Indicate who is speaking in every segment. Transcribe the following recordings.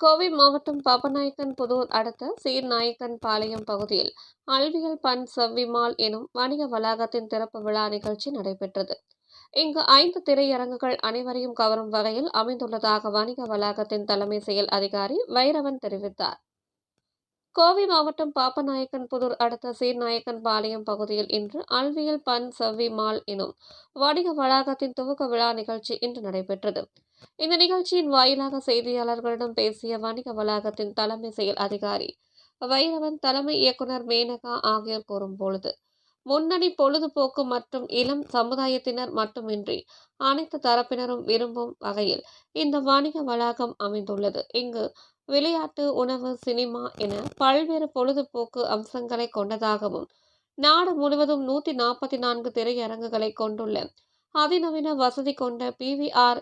Speaker 1: கோவை மாவட்டம் பாபநாயக்கன் புதூர் அடுத்த சீர்நாயக்கன் பாளையம் பகுதியில் அல்வியல் பன் செவ்விமால் எனும் வணிக வளாகத்தின் திறப்பு விழா நிகழ்ச்சி நடைபெற்றது. இங்கு ஐந்து திரையரங்குகள் அனைவரையும் கவரும் வகையில் அமைந்துள்ளதாக வணிக வளாகத்தின் தலைமை செயல் அதிகாரி வைரவன் தெரிவித்தார். கோவை மாவட்டம் பாப்பநாயக்கன்புதூர் அடுத்த சீர்நாயக்கன் பாளையம் பகுதியில் இன்று அல்வியல் பன் செவ்வி மால் எனும் வணிக வளாகத்தின் துவக்க விழா நிகழ்ச்சி இன்று நடைபெற்றது. இந்த நிகழ்ச்சியின் வாயிலாக செய்தியாளர்களிடம் பேசிய வணிக வளாகத்தின் தலைமை செயல் அதிகாரி வைரவன் தலைமை இயக்குனர் மேனகா ஆகியோர் கூறும்பொழுது முன்னணி பொழுதுபோக்கு மற்றும் இளம் சமுதாயத்தினர் மட்டுமின்றி அனைத்து தரப்பினரும் விரும்பும் வகையில் இந்த வணிக வளாகம் அமைந்துள்ளது. இங்கு விளையாட்டு உணவு சினிமா என பல்வேறு பொழுதுபோக்கு அம்சங்களை கொண்டதாகவும் நாடு முழுவதும் நூற்றி நாற்பத்தி நான்கு திரையரங்குகளை கொண்டுள்ள அதிநவீன வசதி கொண்ட பிவிஆர்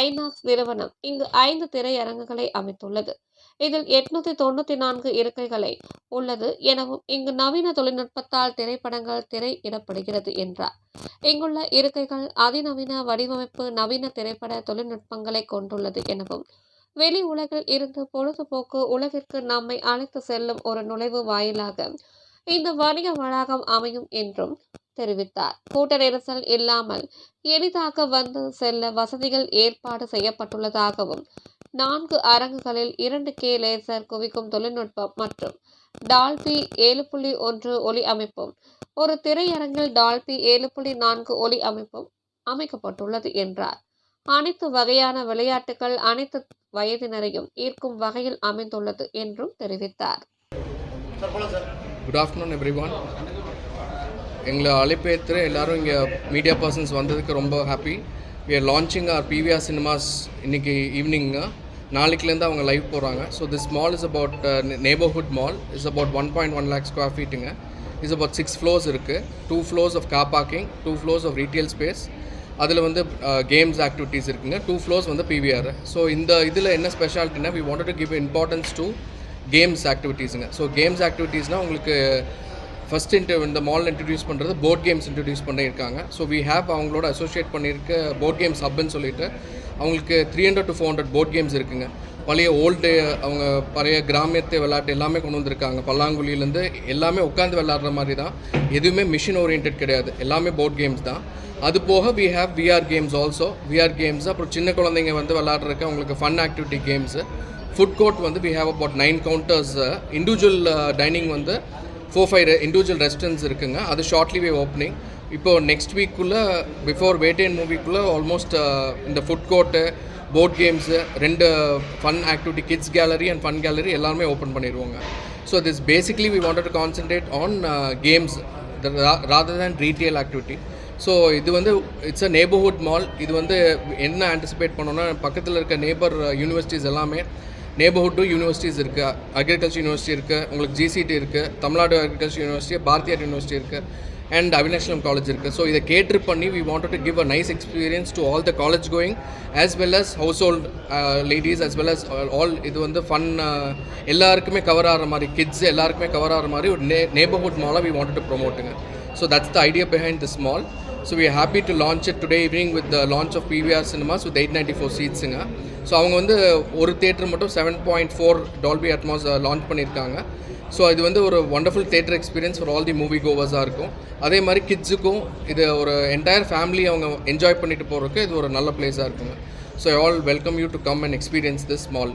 Speaker 1: ஐநாக்ஸ் நிறுவனம் இங்கு ஐந்து திரையரங்குகளை அமைத்துள்ளது. இதில் எட்நூத்தி தொண்ணூத்தி நான்கு இருக்கைகளை உள்ளது எனவும் இங்கு நவீன தொழில்நுட்பத்தால் திரைப்படங்கள் திரையிடப்படுகிறது என்றார். இங்குள்ள இருக்கைகள் அதிநவீன வடிவமைப்பு நவீன திரைப்பட தொழில்நுட்பங்களை கொண்டுள்ளது எனவும் வெளி உலகில் இருந்து பொழுதுபோக்கு உலகிற்கு நம்மை அழைத்து செல்லும் ஒரு நுழைவு வாயிலாக இந்த வணிக வளாகம் அமையும் என்றும் தெரிவித்தார். கூட்ட நெரிசல் இல்லாமல் எளிதாக வந்து செல்ல வசதிகள் ஏற்பாடு செய்யப்பட்டுள்ளதாகவும் நான்கு அரங்குகளில் இரண்டு கே லேசர் குவிக்கும் தொழில்நுட்பம் மற்றும் டால்பி ஏழு புள்ளி ஒன்று ஒலி அமைப்பும் ஒரு திரையரங்கில் டால்பி ஏழு புள்ளி நான்கு ஒலி அமைப்பும் அமைக்கப்பட்டுள்ளது என்றார். அனைத்து வகையான விளையாட்டுகள் அனைத்து வயதினரையும் ஈர்க்கும் வகையில் அமைந்துள்ளது என்றும் தெரிவித்தார்.
Speaker 2: குட் ஆஃப்டர்நூன் எவ்ரி ஒன் எங்களை அழைப்பேற்று எல்லாரும் இங்கே மீடியா பர்சன்ஸ் வந்ததுக்கு ரொம்ப happy we are launching our PVR cinemas இன்னைக்கு ஈவினிங்க நாளைக்குலேருந்து அவங்க லைவ் போகிறாங்க so this mall is about நeighborhood mall is about one point one lakh square ஃபீட்டுங்க is about six floors இருக்குது two floors of car parking two floors of retail space அதில் வந்து games activities இருக்குங்க. Two floors வந்து PVR so இந்த இதில் என்ன ஸ்பெஷாலிட்டினா we wanted to give importance to games ஆக்டிவிட்டீஸுங்க so games ஆக்டிவிட்டீஸ்னால் உங்களுக்கு ஃபஸ்ட் இன்ட்டு இந்த மாலில் இன்ட்ரடியூஸ் பண்ணுறது போர்ட் கேம்ஸ் இன்ட்ரடியூஸ் பண்ணியிருக்காங்க. ஸோ வி ஹேவ் அவங்களோட அசோசியேட் பண்ணியிருக்க போர்ட் கேம்ஸ் ஹப்னு சொல்லிட்டு அவங்களுக்கு three hundred to four hundred board games இருக்குங்க. பழைய ஓல்டு அவங்க பழைய கிராமியத்தை விளையாட்டு எல்லாமே கொண்டு வந்திருக்காங்க. பல்லாங்குழியிலேருந்து எல்லாமே உட்காந்து விளையாடுற மாதிரி தான். எதுவுமே மிஷின் ஓரியன்ட் கிடையாது. எல்லாமே போர்ட் கேம்ஸ் தான். அது போக we have VR games also VR games அப்புறம் சின்ன குழந்தைங்க வந்து விளாட்றதுக்கு அவங்களுக்கு fun activity games food court வந்து we have about nine counters individual dining வந்து ஃபோர் ஃபைவ் இண்டிவிஜுவல் ரெஸ்டாரண்ட்ஸ் இருக்குங்க. அது ஷார்ட்லி வே ஓப்பனிங் இப்போது நெக்ஸ்ட் வீக்குள்ளே பிஃபோர் வேட்டேன் மூவிக்குள்ளே ஆல்மோஸ்ட் இந்த ஃபுட் கோர்ட்டு போர்ட் கேம்ஸு ரெண்டு fun activity kids gallery and fun gallery எல்லாருமே open பண்ணிடுவோங்க so this basically we wanted to concentrate on games rather than retail activity so இது வந்து it's a neighbourhood mall இது வந்து என்ன anticipate பண்ணோன்னா பக்கத்தில் இருக்க நேபர் யூனிவர்சிட்டிஸ் எல்லாமே neighborhood யூனிவர்சிட்டிஸ் இருக்குது அக்ரிகல்ச்சர் யூனிவர்சிட்டி இருக்குது உங்களுக்கு ஜிசிடி இருக்குது Tamil Nadu agriculture university Bharathiar university இருக்குது அண்ட் அவினாஷலம் காலேஜ் இருக்குது ஸோ இதை கேட்ரு பண்ணி we wanted to give a nice experience to all the college going as well as household ladies as well as all இது வந்து fun எல்லாருக்குமே cover ஆகிற மாதிரி kids எல்லாருக்குமே கவர் ஆகிற மாதிரி ஒரு நே நேபர்ஹுட் மாலாக we wanted to ப்ரொமோட்டுங்க so that's the idea behind this mall so we happy to launch it today evening with the launch of PVR cinemas with eight ninety four சீட்ஸுங்க so அவங்க வந்து ஒரு theatre மட்டும் seven point four Dolby Atmos launch பண்ணியிருக்காங்க. So இது வந்து ஒரு wonderful theatre experience for all the movie கோவர்ஸாக இருக்கும். அதே மாதிரி கிட்ஸுக்கும் இது ஒரு என்டையர் ஃபேமிலி அவங்க என்ஜாய் பண்ணிட்டு போகிறதுக்கு இது ஒரு நல்ல பிளேஸாக இருக்குங்க. So I all welcome you to come and experience this mall